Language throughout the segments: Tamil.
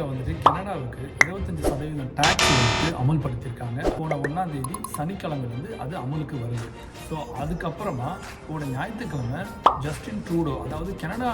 அமெரிக்கா வந்துட்டு கனடாவுக்கு இருபத்தஞ்சு சதவீதம் டேக்ஸ் வந்துட்டு அமல்படுத்தியிருக்காங்க. போன ஒன்றாம் தேதி சனிக்கிழமையிலேருந்து அது அமலுக்கு வருது. ஸோ அதுக்கப்புறமா போன ஞாயிற்றுக்கிழமை ஜஸ்டின் ட்ரூடோ அதாவது கனடா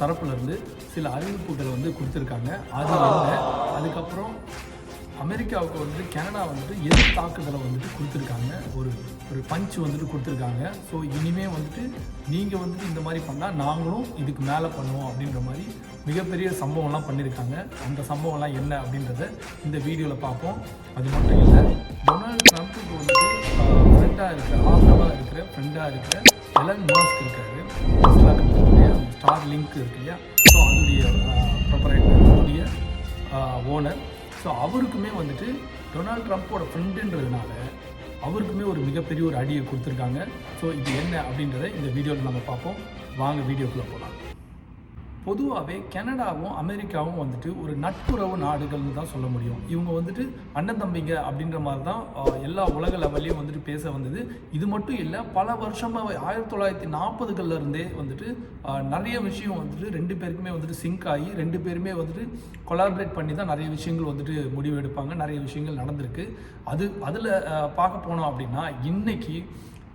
தரப்புலேருந்து சில அறிவிப்புகளை வந்து கொடுத்துருக்காங்க. அது வந்து அதுக்கப்புறம் அமெரிக்காவுக்கு வந்துட்டு கனடா வந்துட்டு எதிர் தாக்குதலை வந்துட்டு கொடுத்துருக்காங்க. ஒரு ஒரு பஞ்ச் வந்துட்டு கொடுத்துருக்காங்க. ஸோ இனிமே வந்துட்டு நீங்கள் வந்துட்டு இந்த மாதிரி பண்ணால் நாங்களும் இதுக்கு மேலே பண்ணுவோம் அப்படின்ற மாதிரி மிகப்பெரிய சம்பவம்லாம் பண்ணியிருக்காங்க அந்த சம்பவம்லாம் என்ன அப்படின்றத இந்த வீடியோவில் பார்ப்போம். அது மட்டும் இல்லை டொனால்டு ட்ரம்ப்புக்கு வந்துட்டு ஃப்ரெண்டாக இருக்கிற ஆதரவாக இருக்கிற ஃப்ரெண்டாக இருக்கிற எலன் மாஸ்க் இருக்காரு. டெஸ்லா கம்பெனியுடைய ஸ்டார் லிங்க் இருக்கு இல்லையா? ஸோ அதனுடைய ப்ரொப்பரேட்டர் அதோடைய ஓனர் ஸோ அவருக்குமே வந்துட்டு டொனால்ட் ட்ரம்ப்போட ஃப்ரெண்டுன்றதுனால அவருக்குமே ஒரு மிகப்பெரிய ஒரு அடியை கொடுத்துருக்காங்க. ஸோ இது என்ன அப்படின்றத இந்த வீடியோவில் நம்ம பார்ப்போம். வாங்க வீடியோக்குள்ளே போகலாம். பொதுவாகவே கனடாவும் அமெரிக்காவும் வந்துட்டு ஒரு நட்புறவு நாடுகள்னு தான் சொல்ல முடியும். இவங்க வந்துட்டு அண்ணன் தம்பிங்க அப்படின்ற மாதிரி தான் எல்லா உலக லெவல்லையும் வந்துட்டு பேச வந்தது. இது மட்டும் இல்லை பல வருஷமாக ஆயிரத்தி தொள்ளாயிரத்தி நாற்பதுகள்ல இருந்தே வந்துட்டு நிறைய விஷயம் வந்துட்டு ரெண்டு பேருக்குமே வந்துட்டு சிங்க் ஆகி ரெண்டு பேருமே வந்துட்டு கொலாபரேட் பண்ணி தான் நிறைய விஷயங்கள் வந்துட்டு முடிவு எடுப்பாங்க நிறைய விஷயங்கள் நடந்திருக்கு. அது அதில் பார்க்க போனோம் அப்படின்னா இன்னைக்கு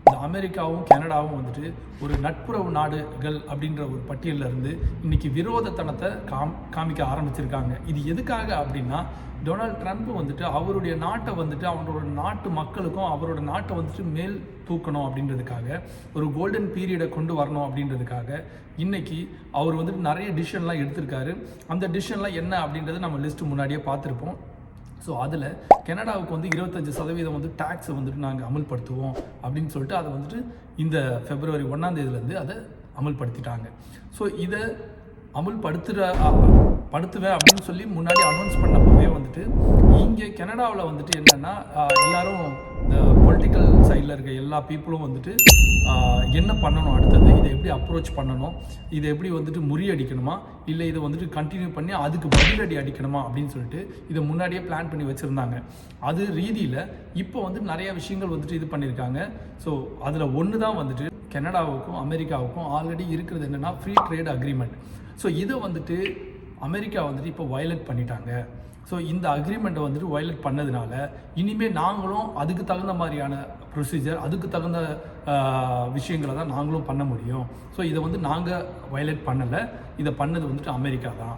இந்த அமெரிக்காவும் கனடாவும் வந்துட்டு ஒரு நட்புறவு நாடுகள் அப்படின்ற ஒரு பட்டியலில் இருந்து இன்னைக்கு விரோதத்தனத்தை காம் காமிக்க ஆரம்பிச்சிருக்காங்க. இது எதுக்காக அப்படின்னா டொனால்ட் ட்ரம்ப் வந்துட்டு அவருடைய நாட்டை வந்துட்டு அவரோட நாட்டு மக்களுக்கும் அவரோட நாட்டை வந்துட்டு மேல் தூக்கணும் அப்படின்றதுக்காக ஒரு கோல்டன் பீரியடை கொண்டு வரணும் அப்படின்றதுக்காக இன்னைக்கு அவர் வந்துட்டு நிறைய டிசிஷன்லாம் எடுத்திருக்காரு. அந்த டிசிஷன்லாம் என்ன அப்படின்றத நம்ம லிஸ்ட் முன்னாடியே பார்த்துருப்போம். ஸோ அதில் கனடாவுக்கு வந்து இருபத்தஞ்சி சதவீதம் வந்து டேக்ஸை வந்துட்டு நாங்கள் அமல்படுத்துவோம் அப்படின்னு சொல்லிட்டு அதை வந்துட்டு இந்த பிப்ரவரி ஒன்றாந்தேதியிலேருந்து அதை அமல்படுத்திட்டாங்க. ஸோ இதை அமுல்படுத்துகிற படுத்துவேன் அப்படின்னு சொல்லி முன்னாடி அனௌன்ஸ் பண்ணப்பவே வந்துட்டு இங்கே கனடாவில் வந்துட்டு என்னென்னா எல்லோரும் பொலிட்டிக்கல் சைடில் இருக்க எல்லா பீப்புளும் வந்துட்டு என்ன பண்ணணும் அடுத்தது? இதை எப்படி அப்ரோச் பண்ணணும்? இதை எப்படி வந்துட்டு முறியடிக்கணுமா? இல்லை இதை வந்துட்டு கண்டினியூ பண்ணி அதுக்கு பதிலடி அடிக்கணுமா? அப்படின்னு சொல்லிட்டு இதை முன்னாடியே பிளான் பண்ணி வச்சுருந்தாங்க. அது ரீதியில் இப்போ வந்து நிறையா விஷயங்கள் வந்துட்டு இது பண்ணியிருக்காங்க ஸோ அதில் ஒன்று தான் வந்துட்டு கனடாவுக்கும் அமெரிக்காவுக்கும் ஆல்ரெடி இருக்கிறது என்னென்னா ஃப்ரீ ட்ரேட் அக்ரிமெண்ட் ஸோ இதை வந்துட்டு அமெரிக்கா வந்துட்டு இப்போ வயலட் பண்ணிட்டாங்க. ஸோ இந்த அக்ரிமெண்ட்டை வந்துட்டு வயலேட் பண்ணதுனால இனிமேல் நாங்களும் அதுக்கு தகுந்த மாதிரியான ப்ரொசீஜர் அதுக்கு தகுந்த விஷயங்களை தான் நாங்களும் பண்ண முடியும். ஸோ இதை வந்து நாங்கள் வயலேட் பண்ணலை. இதை பண்ணது வந்துட்டு அமெரிக்கா தான்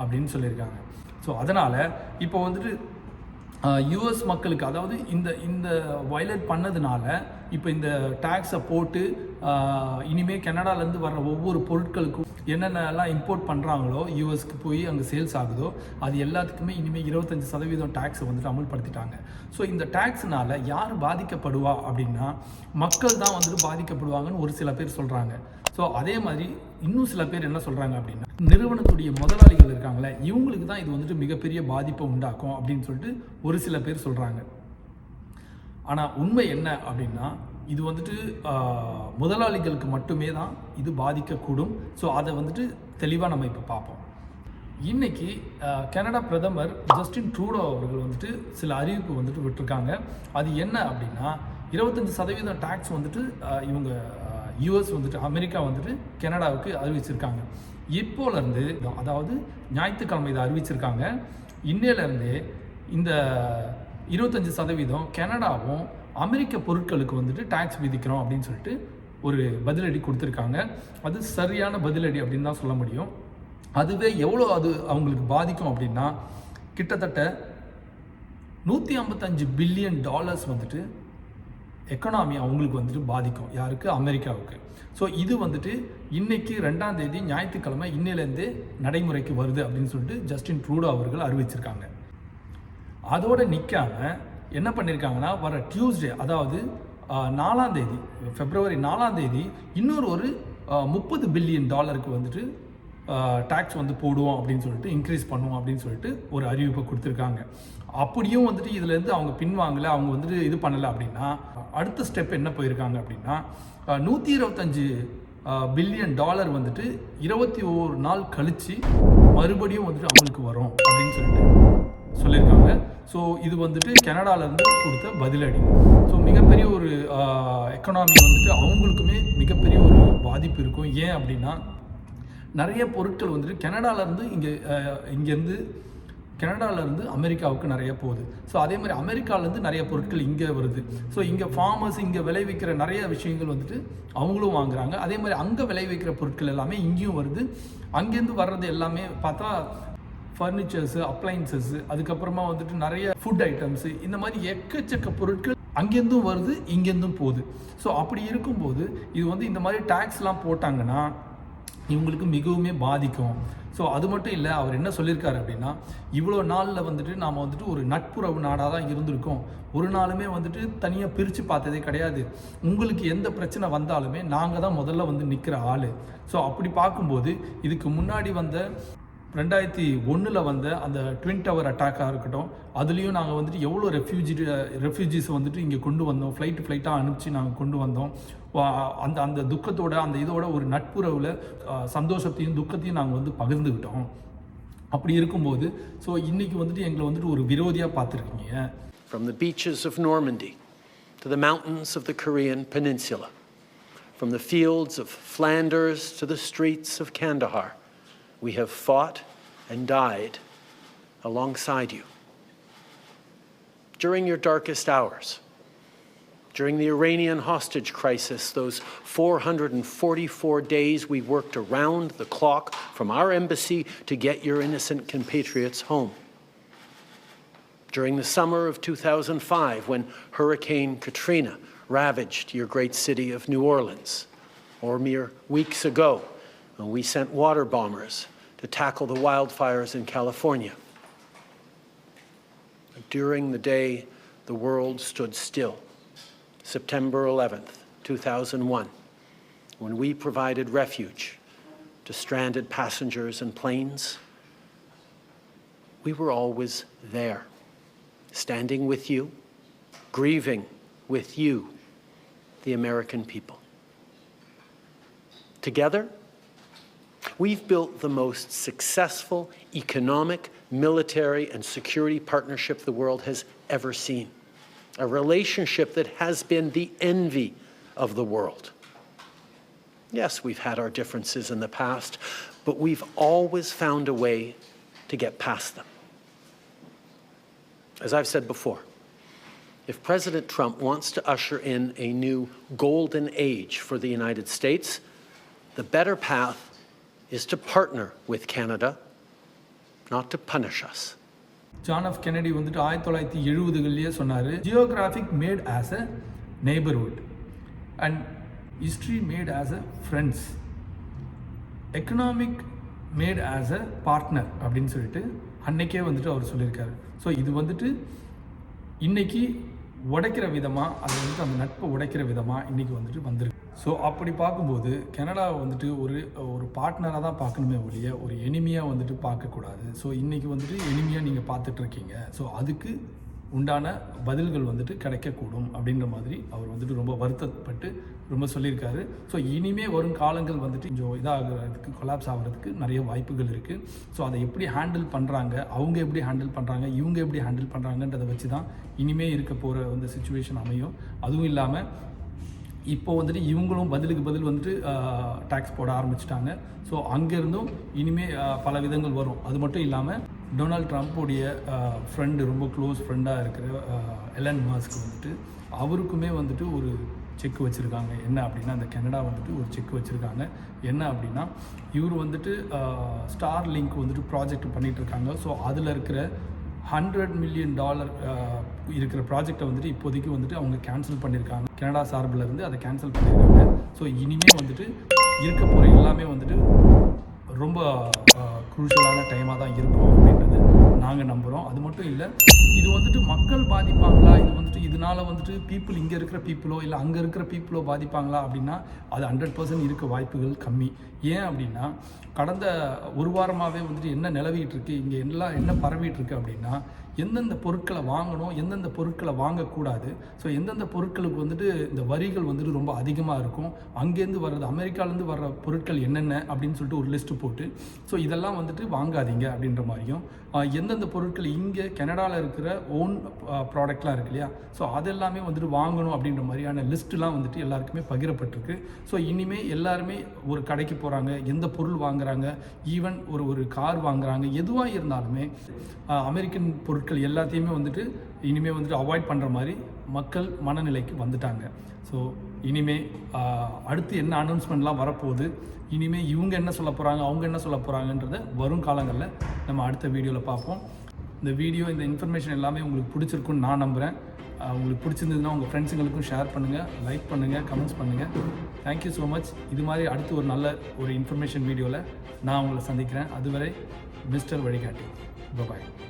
அப்படின்னு சொல்லியிருக்காங்க. ஸோ அதனால் இப்போ வந்துட்டு யூஎஸ் மக்களுக்கு அதாவது இந்த இந்த வயலேட் பண்ணதுனால இப்போ இந்த டேக்ஸை போட்டு இனிமேல் கனடாலேருந்து வர்ற ஒவ்வொரு பொருட்களுக்கும் என்னென்னலாம் இம்போர்ட் பண்ணுறாங்களோ யூஎஸ்க்கு போய் அங்கே சேல்ஸ் ஆகுதோ அது எல்லாத்துக்குமே இனிமேல் இருபத்தஞ்சி சதவீதம் டேக்ஸை வந்துட்டு அமல்படுத்திட்டாங்க. ஸோ இந்த டேக்ஸ்னால் யார் பாதிக்கப்படுவா அப்படின்னா மக்கள் தான் வந்துட்டு பாதிக்கப்படுவாங்கன்னு ஒரு சில பேர் சொல்கிறாங்க ஸோ அதே மாதிரி இன்னும் சில பேர் என்ன சொல்கிறாங்க அப்படின்னா நிறுவனத்துடைய முதலாளிகள் இருக்காங்களே இவங்களுக்கு தான் இது வந்துட்டு மிகப்பெரிய பாதிப்பை உண்டாக்கும் அப்படின்னு சொல்லிட்டு ஒரு சில பேர் சொல்கிறாங்க ஆனால் உண்மை என்ன அப்படின்னா இது வந்துட்டு முதலாளிகளுக்கு மட்டுமே தான் இது பாதிக்கக்கூடும். ஸோ அதை வந்துட்டு தெளிவாக நம்ம இப்போ பார்ப்போம். இன்னைக்கு கனடா பிரதமர் ஜஸ்டின் ட்ரூடோ அவர்கள் வந்துட்டு சில அறிவிப்பு வந்துட்டு விட்டுருக்காங்க. அது என்ன அப்படின்னா இருபத்தஞ்சி சதவீதம் டேக்ஸ் வந்துட்டு இவங்க யூஎஸ் வந்துட்டு அமெரிக்கா வந்துட்டு கனடாவுக்கு அறிவிச்சிருக்காங்க. இப்போலேருந்து அதாவது ஞாயிற்றுக்கிழமை இதை அறிவிச்சிருக்காங்க. இன்னையிலேருந்தே இந்த இருபத்தஞ்சி சதவீதம் கனடாவும் அமெரிக்க பொருட்களுக்கு வந்துட்டு டேக்ஸ் விதிக்கிறோம் அப்படின்னு சொல்லிட்டு ஒரு பதிலடி கொடுத்துருக்காங்க. அது சரியான பதிலடி அப்படின்னு தான் சொல்ல முடியும். அதுவே எவ்வளோ அது அவங்களுக்கு பாதிக்கும் அப்படின்னா கிட்டத்தட்ட நூற்றி ஐம்பத்தஞ்சு பில்லியன் டாலர்ஸ் வந்துட்டு எக்கனாமி அவங்களுக்கு வந்துட்டு பாதிக்கும். யாருக்கு? அமெரிக்காவுக்கு. ஸோ இது வந்துட்டு இன்னைக்கு ரெண்டாம் தேதி ஞாயிற்றுக்கிழமை இன்னிலேருந்தே நடைமுறைக்கு வருது அப்படின்னு சொல்லிட்டு ஜஸ்டின் ட்ரூடோ அவர்கள் அறிவிச்சிருக்காங்க. அதோட நிற்காம என்ன பண்ணியிருக்காங்கன்னா வர டியூஸ்டே அதாவது நாலாம் தேதி பிப்ரவரி நாலாம் தேதி இன்னொரு ஒரு முப்பது பில்லியன் டாலருக்கு வந்துட்டு டேக்ஸ் வந்து போடுவோம் அப்படின்னு சொல்லிட்டு இன்க்ரீஸ் பண்ணுவோம் அப்படின்னு சொல்லிட்டு ஒரு அறிவிப்பை கொடுத்துருக்காங்க. அப்படியும் வந்துட்டு இதுலேருந்து அவங்க பின்வாங்கலை அவங்க வந்துட்டு இது பண்ணலை அப்படின்னா அடுத்த ஸ்டெப் என்ன போயிருக்காங்க அப்படின்னா நூற்றி இருபத்தஞ்சு பில்லியன் டாலர் வந்துட்டு இருபத்தி ஓரு நாள் கழித்து மறுபடியும் வந்துட்டு அவங்களுக்கு வரும் அப்படின்னு சொல்லிட்டு சொல்லியிருக்காங்க. ஸோ இது வந்துட்டு கனடாலேருந்து கொடுத்த பதிலடி. ஸோ மிகப்பெரிய ஒரு எக்கனாமி வந்துட்டு அவங்களுக்குமே மிகப்பெரிய ஒரு பாதிப்பு இருக்கும். ஏன் அப்படின்னா நிறைய பொருட்கள் வந்துட்டு கனடாலேருந்து இங்கே இங்கேருந்து கனடாலேருந்து அமெரிக்காவுக்கு நிறைய போகுது. ஸோ அதே மாதிரி அமெரிக்காவிலேருந்து நிறைய பொருட்கள் இங்கே வருது. ஸோ இங்கே ஃபார்மர்ஸ் இங்கே விளைவிக்கிற நிறைய விஷயங்கள் வந்துட்டு அவங்களும் வாங்குறாங்க. அதே மாதிரி அங்கே விளைவிக்கிற பொருட்கள் எல்லாமே இங்கேயும் வருது. அங்கேருந்து வர்றது எல்லாமே பார்த்தா ஃபர்னிச்சர்ஸு அப்ளைன்சஸ்ஸு அதுக்கப்புறமா வந்துட்டு நிறைய ஃபுட் ஐட்டம்ஸு இந்த மாதிரி எக்கச்சக்க பொருட்கள் அங்கேருந்தும் வருது இங்கேருந்தும் போகுது. ஸோ அப்படி இருக்கும்போது இது வந்து இந்த மாதிரி டேக்ஸ்லாம் போட்டாங்கன்னா இவங்களுக்கு மிகவுமே பாதிக்கும். ஸோ அது மட்டும் இல்லை அவர் என்ன சொல்லியிருக்காரு அப்படின்னா இவ்வளோ நாளில் வந்துட்டு நாம் வந்துட்டு ஒரு நட்புறவு நாடாக தான் இருந்திருக்கோம். ஒரு நாளுமே வந்துட்டு தனியாக பிரித்து பார்த்ததே கிடையாது. உங்களுக்கு எந்த பிரச்சனை வந்தாலுமே நாங்கள் தான் முதல்ல வந்து நிற்கிற ஆள். ஸோ அப்படி பார்க்கும்போது இதுக்கு முன்னாடி வந்த ரெண்டாயிரத்தி ஒன்றில் வந்த அந்த ட்வின் டவர் அட்டாக்காக இருக்கட்டும் அதுலேயும் நாங்கள் வந்துட்டு எவ்வளோ ரெஃப்யூஜி ரெஃப்யூஜிஸ் வந்துட்டு இங்கே கொண்டு வந்தோம். ஃப்ளைட்டு ஃப்ளைட்டாக அனுப்பிச்சு நாங்கள் கொண்டு வந்தோம். அந்த அந்த துக்கத்தோட அந்த இதோட ஒரு நட்புறவில் அஹ், சந்தோஷத்தையும் துக்கத்தையும் நாங்கள் வந்து பகிர்ந்துக்கிட்டோம் அப்படி இருக்கும்போது ஸோ இன்னைக்கு வந்துட்டு எங்களை வந்துட்டு ஒரு விரோதியாக பார்த்துருக்கீங்க From the beaches of Normandy to the mountains of the Korean Peninsula, from the fields of Flanders to the streets of Kandahar, we have fought and died alongside you. During your darkest hours, during the Iranian hostage crisis, those 444 days we worked around the clock from our embassy to get your innocent compatriots home during the summer of 2005 when Hurricane Katrina ravaged your great city of New Orleans, or mere weeks ago when we sent water bombers to tackle the wildfires in California. During the day the world stood still, September 11th, 2001, when we provided refuge to stranded passengers and planes, we were always there standing with you, grieving with you, the American people. Together, we've built the most successful economic, military, and security partnership the world has ever seen. A relationship that has been the envy of the world. Yes, we've had our differences in the past, but we've always found a way to get past them. As I've said before, if President Trump wants to usher in a new golden age for the United States, the better path is to partner with Canada, not to punish us. John F Kennedy வந்துட்டு ஆயிரத்தி தொள்ளாயிரத்தி எழுபதுகள்லேயே சொன்னார் geographic made us a neighbourhood and history made us a friends economic made us a partner அப்படின்னு சொல்லிட்டு அன்னைக்கே வந்துட்டு அவர் சொல்லியிருக்காரு. ஸோ இது வந்துட்டு இன்னைக்கு உடைக்கிற விதமாக அது வந்துட்டு அந்த நட்பை உடைக்கிற விதமாக இன்றைக்கி வந்துட்டு வந்திருக்கு. ஸோ அப்படி பார்க்கும்போது கனடாவை வந்துட்டு ஒரு ஒரு பார்ட்னராக தான் பார்க்கணுமே ஒழிய ஒரு எனிமையாக வந்துட்டு பார்க்கக்கூடாது. ஸோ இன்றைக்கி வந்துட்டு எனிமையாக நீங்கள் பார்த்துட்ருக்கீங்க. ஸோ அதுக்கு உண்டான பதில்கள் வந்துட்டு கிடைக்கக்கூடும் அப்படின்ற மாதிரி அவர் வந்துட்டு ரொம்ப வருத்தப்பட்டு ரொம்ப சொல்லியிருக்காரு. ஸோ இனிமே வரும் காலங்கள் வந்துட்டு கொஞ்சம் இதாகிறதுக்கு கொலாப்ஸ் ஆகிறதுக்கு நிறைய வாய்ப்புகள் இருக்குது ஸோ அதை எப்படி ஹேண்டில் பண்ணுறாங்க அவங்க எப்படி ஹேண்டில் பண்ணுறாங்க இவங்க எப்படி ஹேண்டில் பண்ணுறாங்கன்றதை வச்சு தான் இனிமே இருக்க போகிற வந்து சுச்சுவேஷன் அமையும். அதுவும் இல்லாமல் இப்போ வந்துட்டு இவங்களும் பதிலுக்கு பதில் வந்துட்டு டேக்ஸ் போட ஆரம்பிச்சிட்டாங்க. ஸோ அங்கேருந்தும் இனிமேல் பல விதங்கள் வரும். அது மட்டும் இல்லாமல் டொனால்ட் ட்ரம்ப்புடைய ஃப்ரெண்டு ரொம்ப க்ளோஸ் ஃப்ரெண்டாக இருக்கிற எலன் மாஸ்க் வந்துட்டு அவருக்குமே வந்துட்டு ஒரு செக் வச்சுருக்காங்க. என்ன அப்படின்னா அந்த கனடா வந்துட்டு ஒரு செக் வச்சுருக்காங்க. என்ன அப்படின்னா இவர் வந்துட்டு ஸ்டார் லிங்க் வந்துட்டு ப்ராஜெக்ட் பண்ணிகிட்டு இருக்காங்க. ஸோ அதில் இருக்கிற ஹண்ட்ரட் மில்லியன் டாலர் இருக்கிற ப்ராஜெக்டை வந்துட்டு இப்போதைக்கு வந்துட்டு அவங்க கேன்சல் பண்ணியிருக்காங்க கனடா சார்பில் இருந்து அதை கேன்சல் பண்ணியிருக்காங்க ஸோ இனிமேல் வந்துட்டு இருக்க போகிற எல்லாமே வந்துட்டு ரொம்ப uh, குரூஷியலான டைமாக தான் இருக்கும் அப்படின்னு நாங்கள் நம்புகிறோம் அது மட்டும் இல்லை இது வந்துட்டு மக்கள் பாதிப்பாங்களா? இது வந்துட்டு இதனால வந்துட்டு பீப்புள் இங்கே இருக்கிற பீப்புளோ இல்லை அங்கே இருக்கிற பீப்புளோ பாதிப்பாங்களா அப்படின்னா அது ஹண்ட்ரட் பர்சன்ட் இருக்க வாய்ப்புகள் கம்மி. ஏன் அப்படின்னா கடந்த ஒரு வாரமாகவே வந்துட்டு என்ன நிலவிட்டு இருக்கு இங்கே எல்லாம் என்ன பரவிட்டு இருக்கு அப்படின்னா எந்தெந்த பொருட்களை வாங்கணும் எந்தெந்த பொருட்களை வாங்கக்கூடாது. ஸோ எந்தெந்த பொருட்களுக்கு வந்துட்டு இந்த வரிகள் வந்துட்டு ரொம்ப அதிகமாக இருக்கும் அங்கேருந்து வர்றது அமெரிக்காலேருந்து வர்ற பொருட்கள் என்னென்ன அப்படின்னு சொல்லிட்டு ஒரு லிஸ்ட்டு போட்டு ஸோ இதெல்லாம் வந்துட்டு வாங்காதீங்க அப்படின்ற மாதிரியும் எந்தெந்த பொருட்கள் இங்கே கனடாவில் இருக்கிற ஓன் ப்ராடக்ட்லாம் இருக்கு இல்லையா? ஸோ அதெல்லாமே வந்துட்டு வாங்கணும் அப்படின்ற மாதிரியான லிஸ்ட்டுலாம் வந்துட்டு எல்லாருக்குமே பகிரப்பட்டிருக்கு. ஸோ இனிமேல் எல்லாருமே ஒரு கடைக்கு போகிறாங்க எந்த பொருள் வாங்குறாங்க ஈவன் ஒரு ஒரு கார் வாங்குறாங்க எதுவாக இருந்தாலுமே அமெரிக்கன் பொருட்கள் எல்லாத்தையுமே வந்துட்டு இனிமேல் வந்துட்டு அவாய்ட் பண்ணுற மாதிரி மக்கள் மனநிலைக்கு வந்துட்டாங்க. ஸோ இனிமே அடுத்து என்ன அனௌன்ஸ்மெண்ட்லாம் வரப்போகுது இனிமேல் இவங்க என்ன சொல்ல போகிறாங்க அவங்க என்ன சொல்ல போகிறாங்கன்றத வரும் காலங்களில் நம்ம அடுத்த வீடியோவில் பார்ப்போம். இந்த வீடியோ இந்த இன்ஃபர்மேஷன் எல்லாமே உங்களுக்கு பிடிச்சிருக்குன்னு நான் நம்புகிறேன் உங்களுக்கு பிடிச்சிருந்ததுன்னா உங்கள் ஃப்ரெண்ட்ஸுங்களுக்கும் ஷேர் பண்ணுங்கள் லைக் பண்ணுங்கள் கமெண்ட்ஸ் பண்ணுங்கள் தேங்க்யூ ஸோ மச் இது மாதிரி அடுத்து ஒரு நல்ல ஒரு இன்ஃபர்மேஷன் வீடியோவில் நான் உங்களை சந்திக்கிறேன். அதுவரை மிஸ்டர் வழிகாட்டி. பாய்